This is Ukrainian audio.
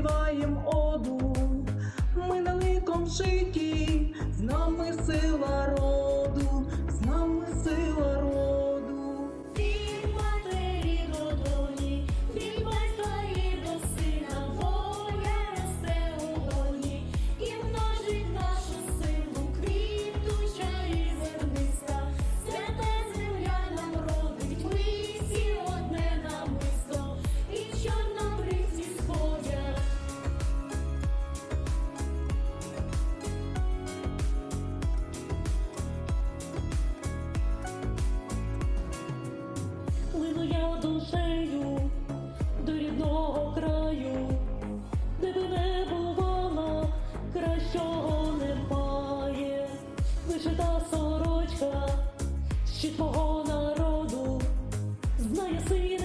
співаєм оду, ми на ликом житті. душею до рідного краю, де би не бувала, кращого немає, лише та сорочка, щит твого народу, знає син.